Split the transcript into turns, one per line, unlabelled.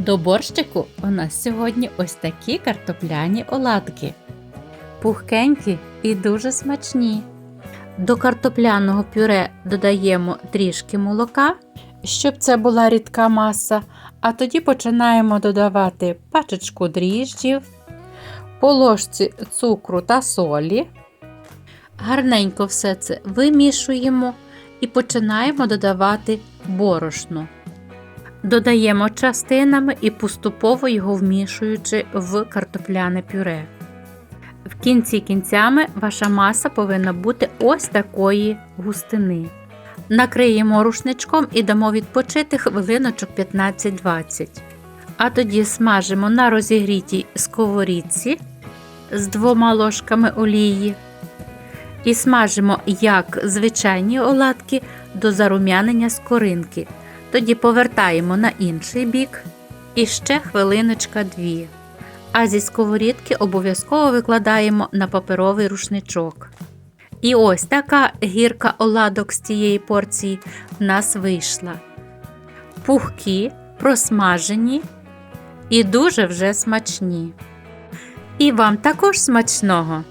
До борщику у нас сьогодні ось такі картопляні оладки. Пухкенькі і дуже смачні. До картопляного пюре додаємо трішки молока, щоб це була рідка маса, а тоді починаємо додавати пачечку дріжджів, по ложці цукру та солі. Гарненько все це вимішуємо і починаємо додавати борошно. Додаємо частинами і поступово його вмішуючи в картопляне пюре. В кінці кінцями ваша маса повинна бути ось такої густини. Накриємо рушничком і дамо відпочити хвилиночок 15-20. А тоді смажимо на розігрітій сковорідці з двома ложками олії. І смажимо як звичайні оладки до зарум'янення скоринки. Тоді повертаємо на інший бік і ще хвилиночка дві. А зі сковорідки обов'язково викладаємо на паперовий рушничок. І ось така гірка оладок з цієї порції в нас вийшла. Пухкі, просмажені і дуже вже смачні. І вам також смачного!